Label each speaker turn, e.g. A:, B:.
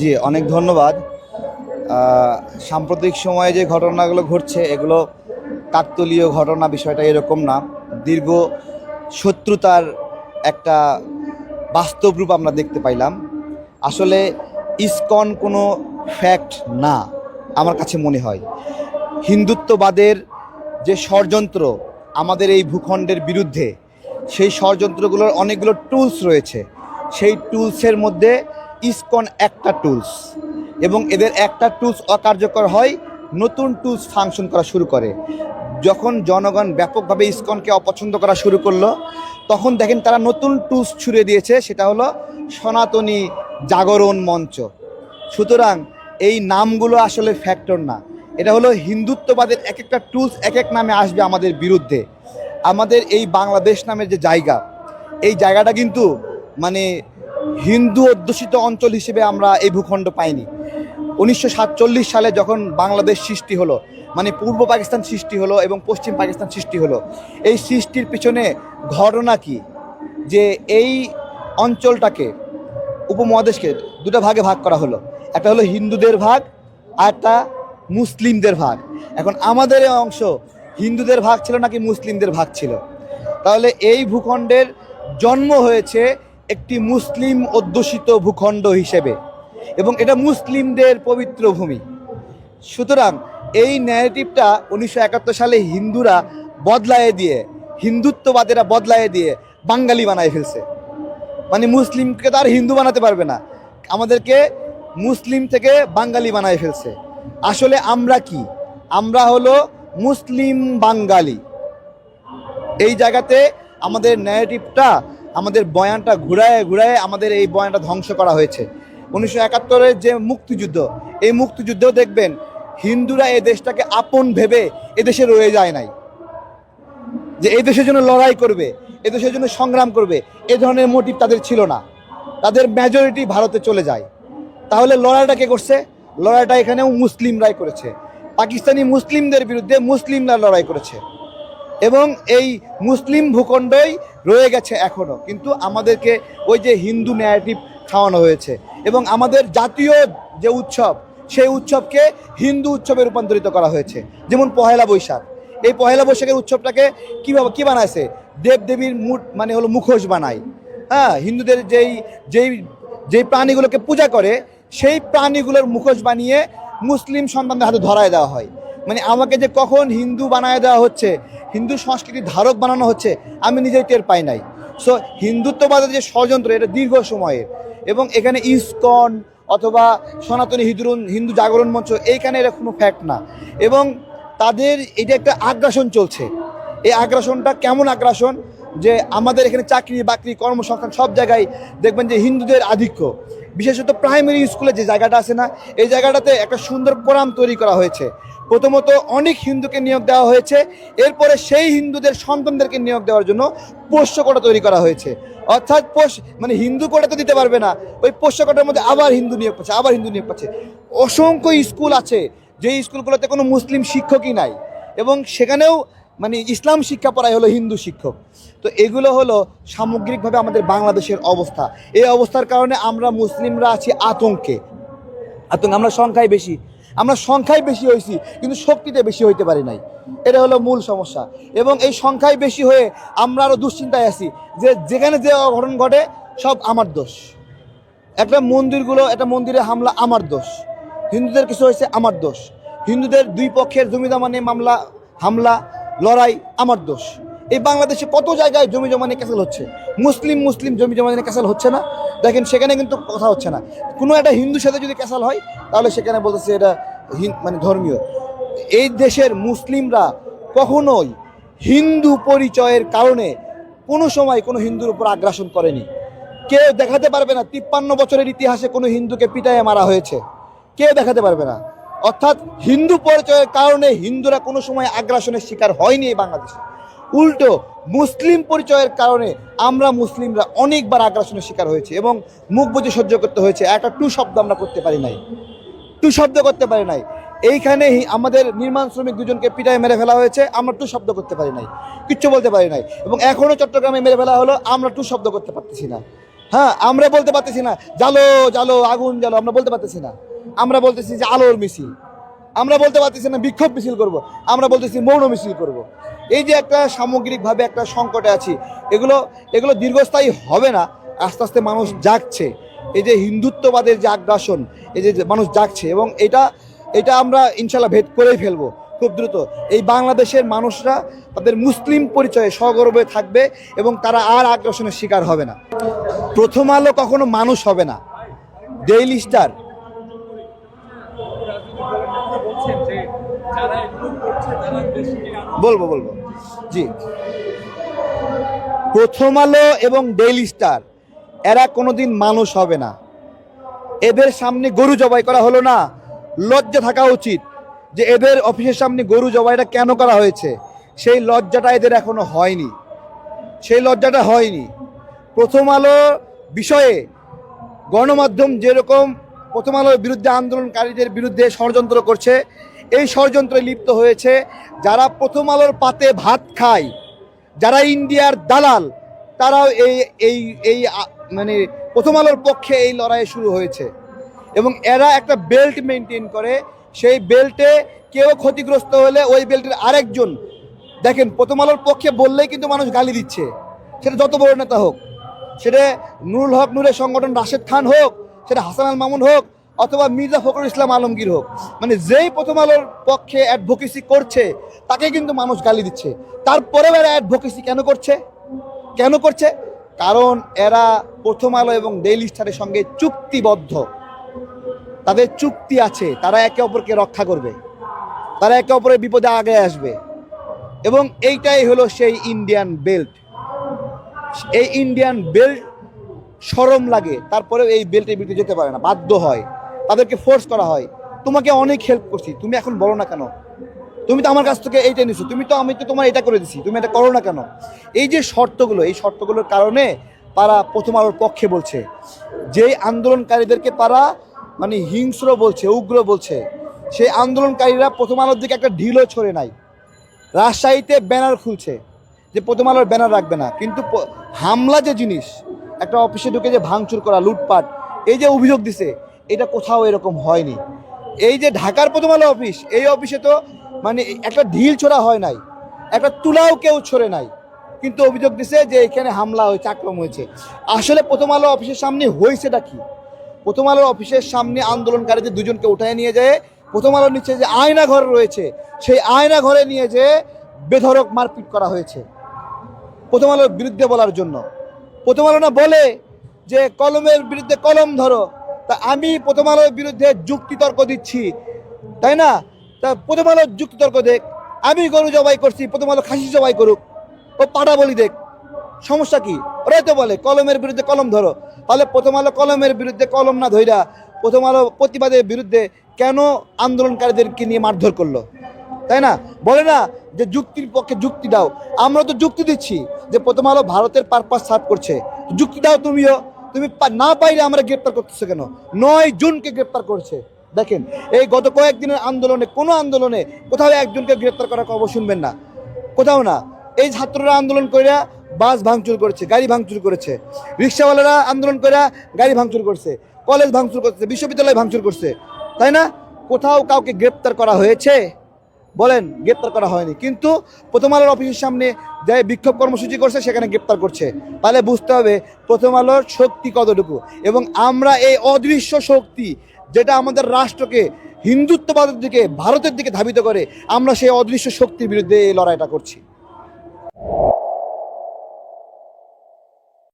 A: জি, অনেক ধন্যবাদ। সাম্প্রতিক সময়ে যে ঘটনাগুলো ঘটছে, এগুলো কাকতলীয় ঘটনা, বিষয়টা এরকম না। দীর্ঘ শত্রুতার একটা বাস্তব রূপ আমরা দেখতে পাইলাম। আসলে ইসকন কোনো ফ্যাক্ট না, আমার কাছে মনে হয়। হিন্দুত্ববাদের যে ষড়যন্ত্র আমাদের এই ভূখণ্ডের বিরুদ্ধে, সেই ষড়যন্ত্রগুলোর অনেকগুলো টুলস রয়েছে। সেই টুলসের মধ্যে ইসকন একটা টুলস এবং এদের একটা টুলস অকার্যকর হয়, নতুন টুলস ফাংশন করা শুরু করে। যখন জনগণ ব্যাপকভাবে ইসকনকে অপছন্দ করা শুরু করল, তখন দেখেন তারা নতুন টুলস ছুড়ে দিয়েছে, সেটা হলো সনাতনী জাগরণ মঞ্চ। সুতরাং এই নামগুলো আসলে ফ্যাক্টর না। এটা হলো হিন্দুত্ববাদের এক একটা টুলস এক এক নামে আসবে আমাদের বিরুদ্ধে। আমাদের এই বাংলাদেশ নামের যে জায়গা, এই জায়গাটা কিন্তু মানে হিন্দু অধ্যুষিত অঞ্চল হিসেবে আমরা এই ভূখণ্ড পাইনি। উনিশশো সাতচল্লিশ সালে যখন বাংলাদেশ সৃষ্টি হলো মানে পূর্ব পাকিস্তান সৃষ্টি হলো এবং পশ্চিম পাকিস্তান সৃষ্টি হলো, এই সৃষ্টির পিছনে ঘটনা কি? যে এই অঞ্চলটাকে, উপমহাদেশকে দুটো ভাগে ভাগ করা হলো। একটা হলো হিন্দুদের ভাগ, আর একটা মুসলিমদের ভাগ। এখন আমাদের অংশ হিন্দুদের ভাগ ছিল নাকি মুসলিমদের ভাগ ছিল? তাহলে এই ভূখণ্ডের জন্ম হয়েছে একটি মুসলিম অধ্যুষিত ভূখণ্ড হিসেবে এবং এটা মুসলিমদের পবিত্র ভূমি। সুতরাং এই ন্যারেটিভটা উনিশশো একাত্তর সালে হিন্দুরা বদলায়ে দিয়ে, হিন্দুত্ববাদীরা বদলায় দিয়ে বাঙালি বানায় ফেলছে। মানে মুসলিমকে তো আর হিন্দু বানাতে পারবে না। আমাদেরকে মুসলিম থেকে বাঙালি বানায় ফেলছে। আসলে আমরা কি? আমরা হলো মুসলিম বাঙালি। এই জায়গাতে আমাদের ন্যারেটিভটা আমাদের বয়ানটা ঘুরায় ঘুরায় আমাদের এই বয়ানটা ধ্বংস করা হয়েছে। উনিশশো একাত্তরের যে মুক্তিযুদ্ধ, এই মুক্তিযুদ্ধেও দেখবেন হিন্দুরা এই দেশটাকে আপন ভেবে এদেশে রয়ে যায় নাই। যে এই দেশের জন্য লড়াই করবে, এ দেশের জন্য সংগ্রাম করবে, এ ধরনের মোটিভ তাদের ছিল না। তাদের মেজরিটি ভারতে চলে যায়। তাহলে লড়াইটা কে করছে? লড়াইটা এখানেও মুসলিমরাই করেছে। পাকিস্তানি মুসলিমদের বিরুদ্ধে মুসলিমরা লড়াই করেছে। এবং এই মুসলিম ভূখণ্ডই রয়ে গেছে এখনও কিন্তু আমাদেরকে ওই যে হিন্দু ন্যারেটিভ খাওয়ানো হয়েছে এবং আমাদের জাতীয় যে উৎসব, সেই উৎসবকে হিন্দু উৎসবে রূপান্তরিত করা হয়েছে। যেমন পহেলা বৈশাখ। এই পহেলা বৈশাখের উৎসবটাকে কীভাবে, কী বানাইছে? দেব দেবীর মুঠ মানে হলো মুখোশ বানায়। হ্যাঁ হিন্দুদের যেই যেই যেই প্রাণীগুলোকে পূজা করে, সেই প্রাণীগুলোর মুখোশ বানিয়ে মুসলিম সন্তানদের হাতে ধরায় দেওয়া হয়। মানে আমাকে যে কখন হিন্দু বানায় দেওয়া হচ্ছে হিন্দু সংস্কৃতির ধারক বানানো হচ্ছে, আমি নিজেই টের পাই নাই। সো হিন্দুত্ববাদের যে ষড়যন্ত্র, এটা দীর্ঘ সময়ের। এবং এখানে ইসকন অথবা সনাতনী হিন্দু হিন্দু জাগরণ মঞ্চ, এইখানে এটা কোনো ফ্যাক্ট না। এবং তাদের এটা একটা আগ্রাসন চলছে, এই আগ্রাসনটা কেমন আগ্রাসন? যে আমাদের এখানে চাকরি বাকরি কর্মসংস্থান সব জায়গায় দেখবেন যে হিন্দুদের আধিক্য। বিশেষত প্রাইমারি স্কুলে যে জায়গাটা আছে না, এই জায়গাটাতে একটা সুন্দর কোরাম তৈরি করা হয়েছে। প্রথমত অনেক হিন্দুকে নিয়োগ দেওয়া হয়েছে, এরপরে সেই হিন্দুদের সন্তানদেরকে নিয়োগ দেওয়ার জন্য পোষ্য কোটা তৈরি করা হয়েছে। অর্থাৎ পোষ মানে হিন্দু কোটা তো দিতে পারবে না, ওই পোষ্য কোটার মধ্যে আবার হিন্দু নিয়োগ পাচ্ছে, আবার হিন্দু নিয়োগ পাচ্ছে। অসংখ্য স্কুল আছে যে স্কুলগুলোতে কোনো মুসলিম শিক্ষকই নাই। এবং সেখানেও মানে ইসলাম শিক্ষা পড়াই হলো হিন্দু শিক্ষক। তো এগুলো হলো সামগ্রিকভাবে আমাদের বাংলাদেশের অবস্থা। এই অবস্থার কারণে আমরা মুসলিমরা আছি আতঙ্কে। আতঙ্ক আমরা সংখ্যায় বেশি। আমরা সংখ্যায় বেশি হয়েছি, কিন্তু শক্তিতে বেশি হইতে পারি নাই। এটা হলো মূল সমস্যা। এবং এই সংখ্যায় বেশি হয়ে আমরা আরও দুশ্চিন্তায় আছি যে যেখানে যে অঘটন ঘটে, সব আমার দোষ। একটা মন্দিরগুলো, একটা মন্দিরে হামলা আমার দোষ। হিন্দুদের কিছু হয়েছে আমার দোষ। হিন্দুদের দুই পক্ষের জমি জমা নিয়ে মামলা, হামলা লড়াই আমার দোষ। এই বাংলাদেশে কত জায়গায় জমি জমা নিয়ে ক্যাসেল হচ্ছে? মুসলিম মুসলিম জমি জমা নিয়ে ক্যাসেল হচ্ছে না। দেখেন, সেখানে কিন্তু কথা হচ্ছে না। কোনো একটা হিন্দুর সাথে যদি ক্যাসেল হয়, তাহলে সেখানে বলতেছে এটা মানে ধর্মীয়। এই দেশের মুসলিমরা কখনোই হিন্দু পরিচয়ের কারণে কোনো সময় কোনো হিন্দুর উপর আগ্রাসন করেনি। কেউ দেখাতে পারবে না, তিপ্পান্ন বছরের ইতিহাসে কোনো হিন্দুকে পিটায়ে মারা হয়েছে। কেউ দেখাতে পারবে না। অর্থাৎ হিন্দু পরিচয়ের কারণে হিন্দুরা কোনো সময় আগ্রাসনের শিকার হয়নি এই বাংলাদেশে। উল্টো, মুসলিম পরিচয়ের কারণে আমরা মুসলিমরা অনেকবার আগ্রাসনের শিকার হয়েছে এবং মুখ বুঝে সহ্য করতে হয়েছে। একটা টু শব্দ আমরা করতে পারি নাই। টু শব্দ করতে পারি নাই। এইখানে হি- আমাদের নির্মাণ শ্রমিক দুজনকে পিটায় মেরে ফেলা হয়েছে, আমরা টু শব্দ করতে পারি নাই। কিচ্ছু বলতে পারি নাই। এবং এখনও চট্টগ্রামে মেরে ফেলা হলো, আমরা টু শব্দ করতে পারতেছি না। হ্যাঁ আমরা বলতে পারতেছি না জালো জালো আগুন জালো আমরা বলতে পারতেছি না। আমরা বলতেছি যে আলোর মিছিল আমরা বলতে পারতেছি না বিক্ষোভ মিছিল করব। আমরা বলতেছি মৌন মিছিল করব। এই যে একটা সামগ্রিকভাবে একটা সংকটে আছি, এগুলো এগুলো দীর্ঘস্থায়ী হবে না, আস্তে আস্তে মানুষ জাগছে এই যে হিন্দুত্ববাদের যে আগ্রাসন, এই যে মানুষ জাগছে এবং এটা এটা আমরা ইনশাল্লাহ ভেদ করেই ফেলব খুব দ্রুত এই বাংলাদেশের মানুষরা তাদের মুসলিম পরিচয়ে সগর্বে থাকবে এবং তারা আর আগ্রাসনের শিকার হবে না প্রথম আলো কখনো মানুষ হবে না ডেইলি স্টার
B: বলছেন যে যারা এগুলো করছে তারা দেশকে আরও
A: বলব বলব। জি। প্রথম আলো এবং ডেইলি স্টার এরা কোনোদিন মানুষ হবে না। এদের সামনে গরু জবাই করা হলো না। লজ্জা থাকা উচিত যে এদের অফিসের সামনে গরু জবাইটা কেন করা হয়েছে? সেই লজ্জাটা এদের এখনও হয়নি। সেই লজ্জাটা হয়নি। প্রথম আলো বিষয়ে গণমাধ্যম যেরকম প্রথম আলোর বিরুদ্ধে আন্দোলনকারীদের বিরুদ্ধে ষড়যন্ত্র করছে এই ষড়যন্ত্রে লিপ্ত হয়েছে যারা প্রথম আলোর পাতে ভাত খায়, যারা ইন্ডিয়ার দালাল, তারাও এই এই এই মানে প্রথম আলোর পক্ষে এই লড়াই শুরু হয়েছে। এবং এরা একটা বেল্ট মেনটেন করে, সেই বেল্টে কেউ ক্ষতিগ্রস্ত হলে ওই বেল্টের আরেকজন, দেখেন প্রথম আলোর পক্ষে বললেই কিন্তু মানুষ গালি দিচ্ছে। সেটা যত বড় নেতা হোক, সেটা নুরুল হক নূরের সংগঠন রাশেদ খান হোক, সেটা হাসান আল মামুন হোক অথবা মির্জা ফখরুল ইসলাম আলমগীর হোক মানে যেই প্রথম আলোর পক্ষে অ্যাডভোকেসি করছে, তাকে কিন্তু মানুষ গালি দিচ্ছে। তারপরে এরা অ্যাডভোকেসি কেন করছে? কেন করছে? কারণ এরা প্রথম আলো এবং ডেইলি স্টারের সঙ্গে চুক্তিবদ্ধ। তাদের চুক্তি আছে, তারা একে অপরকে রক্ষা করবে। তারা একে অপরের বিপদে আগে আসবে। এবং এইটাই হলো সেই ইন্ডিয়ান বেল্ট এই ইন্ডিয়ান বেল্ট সরম লাগে, তারপরেও এই বেল্টের বিরুদ্ধে যেতে পারে না, বাধ্য হয়। তাদেরকে ফোর্স করা হয়। তোমাকে অনেক হেল্প করছি। তুমি এখন বলো না কেন? তুমি তো আমার কাছ থেকে এইটা নিছো। তুমি তো, আমি তো তোমার এটা করে দিছি। তুমি এটা করো না কেন? এই যে শর্তগুলো, এই শর্তগুলোর কারণে তারা প্রথম আলোর পক্ষে বলছে। যেই আন্দোলনকারীদেরকে তারা মানে হিংস্র বলছে, উগ্র বলছে, সেই আন্দোলনকারীরা প্রথম আলোর দিকে একটা ঢিলও ছড়ে নাই। রাজশাহীতে ব্যানার খুলছে যে প্রথম আলোর ব্যানার রাখবে না। কিন্তু হামলা যে জিনিস, একটা অফিসে ঢুকে যে ভাঙচুর করা, লুটপাট, এই যে অভিযোগ দিছে এটা কোথাও এরকম হয়নি। এই যে ঢাকার প্রথম আলো অফিস, এই অফিসে তো মানে একটা ঢিল ছোড়া হয় নাই, একটা তুলাও কেউ ছড়ে নাই। কিন্তু অভিযোগ দিছে যে এখানে হামলা হয়েছে, আক্রমণ হয়েছে। আসলে প্রথম আলো অফিসের সামনে হয়েছেটা কি? প্রথম আলোর অফিসের সামনে আন্দোলনকারীদের দুজনকে উঠায় নিয়ে যায়, প্রথম আলোর নিচে যে আয়না ঘর রয়েছে, সেই আয়না ঘরে নিয়ে যে বেধরক মারপিট করা হয়েছে। প্রথম আলোর বিরুদ্ধে বলার জন্য। প্রথম আলো না বলে যে কলমের বিরুদ্ধে কলম ধরো তা আমি প্রথম আলোর বিরুদ্ধে যুক্তি তর্ক দিচ্ছি, তাই না? তা প্রথম আলোর যুক্তি তর্ক দেখ, আমি গরু জবাই করছি, প্রথম আলো খাসি জবাই করুক, ও পাটা বলি দেখ, সমস্যা কি? ওরাই তো বলে, কলমের বিরুদ্ধে কলম ধরো, তাহলে প্রথম আলো কলমের বিরুদ্ধে কলম না ধইরা প্রথম আলো প্রতিবাদের বিরুদ্ধে কেন আন্দোলনকারীদেরকে নিয়ে মারধর করল? তাই না? বলে না যে যুক্তির পক্ষে যুক্তি দাও, আমরা তো যুক্তি দিচ্ছি যে প্রথম আলো ভারতের পারপাস সার্ভ করছে, যুক্তি দাও তুমিও। তুমি না পাইলে আমরা গ্রেপ্তার করতেছো কেন? নয় জুনকে গ্রেপ্তার করছে। দেখেন, এই গত কয়েকদিনের আন্দোলনে, কোনো আন্দোলনে কোথাও একজনকে গ্রেপ্তার করার খবর শুনবেন না। কোথাও না। এই ছাত্ররা আন্দোলন কইরা বাস ভাঙচুর করেছে, গাড়ি ভাঙচুর করেছে। রিক্সাওয়ালারা আন্দোলন কইরা গাড়ি ভাঙচুর করছে, কলেজ ভাঙচুর করছে, বিশ্ববিদ্যালয় ভাঙচুর করছে। তাই না? কোথাও কাউকে গ্রেপ্তার করা হয়েছে? বলেন, গ্রেপ্তার করা হয়নি। কিন্তু প্রথম আলোর অফিসের সামনে যে বিক্ষোভ কর্মসূচি করছে, সেখানে গ্রেপ্তার করছে। তাহলে বুঝতে হবে প্রথম আলোর শক্তি কতটুকু। এবং আমরা এই অদৃশ্য শক্তি যেটা আমাদের রাষ্ট্রকে হিন্দুত্ববাদের দিকে, ভারতের দিকে ধাবিত করে, আমরা সেই অদৃশ্য শক্তির বিরুদ্ধে এই লড়াইটা করছি।